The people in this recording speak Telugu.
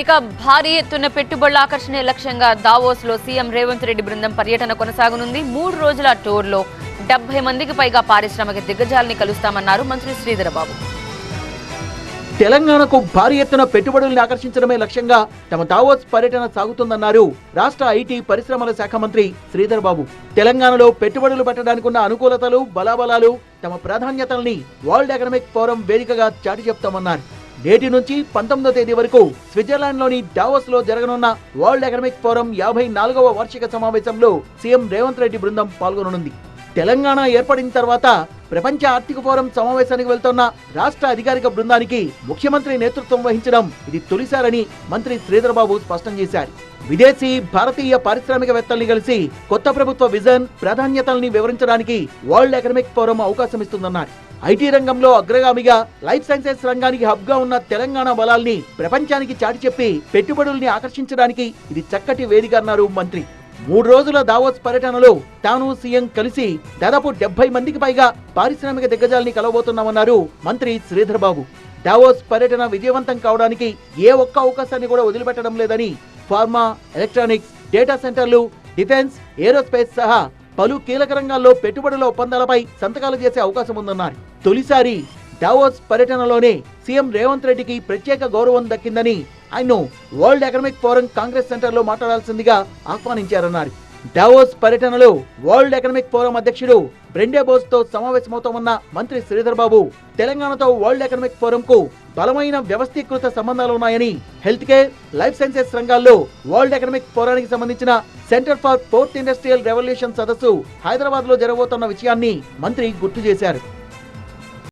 ఇక భారీ ఎత్తున పెట్టుబడుల ఆకర్షణే లక్ష్యంగా దావోస్లో సీఎం రేవంత్ రెడ్డి బృందం పర్యటన కొనసాగనుంది. మూడు రోజుల టూర్లో డెబ్బై మందికి పైగా పారిశ్రామిక దిగ్గజాలని కలుస్తామన్నారు మంత్రి శ్రీధరబాబు. తెలంగాణకు భారీ ఎత్తున పెట్టుబడుల్ని ఆకర్షించడమే లక్ష్యంగా తమ దావోస్ పర్యటన సాగుతుందన్నారు రాష్ట్ర ఐటీ పరిశ్రమల శాఖ మంత్రి శ్రీధర్ బాబు తెలంగాణలో పెట్టుబడులు పెట్టడానికి ఉన్న అనుకూలతలు బలాబలాలు తమ ప్రాధాన్యతల్ని వరల్డ్ ఎకనామిక్ ఫోరం వేదికగా చాటి చెప్తామన్నారు నేటి నుంచి పంతొమ్మిదో తేదీ వరకు స్విట్జర్లాండ్లోని డావోస్లో జరగనున్న వరల్డ్ ఎకనామిక్ ఫోరం యాభై నాలుగవ వార్షిక సమావేశంలో సీఎం రేవంత్ రెడ్డి బృందం పాల్గొననుంది. తెలంగాణ ఏర్పడిన తర్వాత ప్రపంచ ఆర్థిక ఫోరం సమావేశానికి వెళ్తున్న రాష్ట్ర అధికారిక బృందానికి ముఖ్యమంత్రి నేతృత్వం వహించడం ఇది తొలిసారని మంత్రి శ్రీధర్బాబు స్పష్టం చేశారు. విదేశీ భారతీయ పారిశ్రామికవేత్తల్ని కలిసి కొత్త ప్రభుత్వ విజన్ ప్రాధాన్యతల్ని వివరించడానికి వరల్డ్ ఎకనామిక్ ఫోరం అవకాశం ఇస్తుందన్నారు. ఐటీ రంగంలో అగ్రగామిగా లైఫ్ సైన్సెస్ రంగానికి హబ్గా ఉన్న తెలంగాణ బలాల్ని ప్రపంచానికి చాటి చెప్పి పెట్టుబడుల్ని ఆకర్షించడానికి ఇది చక్కటి వేదిక అన్నారు మంత్రి. మూడు రోజుల దావోస్ పర్యటనలో తాను సీఎం కలిసి దాదాపు డెబ్బై మందికి పైగా పారిశ్రామిక దిగ్గజాల్ని కలవబోతున్నామన్నారు మంత్రి శ్రీధర్ బాబు డావోస్ పర్యటన విజయవంతం కావడానికి ఏ ఒక్క అవకాశాన్ని కూడా వదిలిపెట్టడం లేదని ఫార్మా ఎలక్ట్రానిక్స్ డేటా సెంటర్లు డిఫెన్స్ ఏరోస్పేస్ సహా పలు కీలక రంగాల్లో పెట్టుబడుల ఒప్పందాలపై సంతకాలు చేసే అవకాశం ఉందన్నారు. తొలిసారి డావోస్ పర్యటనలోనే సీఎం రేవంత్ రెడ్డికి ప్రత్యేక గౌరవం దక్కిందని ఆయన్ను వరల్డ్ ఎకనామిక్ ఫోరం కాంగ్రెస్ సెంటర్లో మాట్లాడాల్సిందిగా ఆహ్వానించారన్నారు. డావోస్ పర్యటనలో వరల్డ్ ఎకనామిక్ ఫోరం అధ్యక్షుడు బ్రెండే బోస్తో సమావేశమవుతామన్న మంత్రి శ్రీధర్ బాబు తెలంగాణతో వరల్డ్ ఎకనామిక్ ఫోరం కు బలమైన వ్యవస్థీకృత సంబంధాలు ఉన్నాయని హెల్త్ కేర్ లైఫ్ సైన్సెస్ రంగాల్లో వరల్డ్ ఎకనామిక్ ఫోరానికి సంబంధించిన centre for fourth industrial revolution సదస్సు హైదరాబాద్లో జరగబోతున్న విషయాన్ని మంత్రి గుర్తు చేశారు.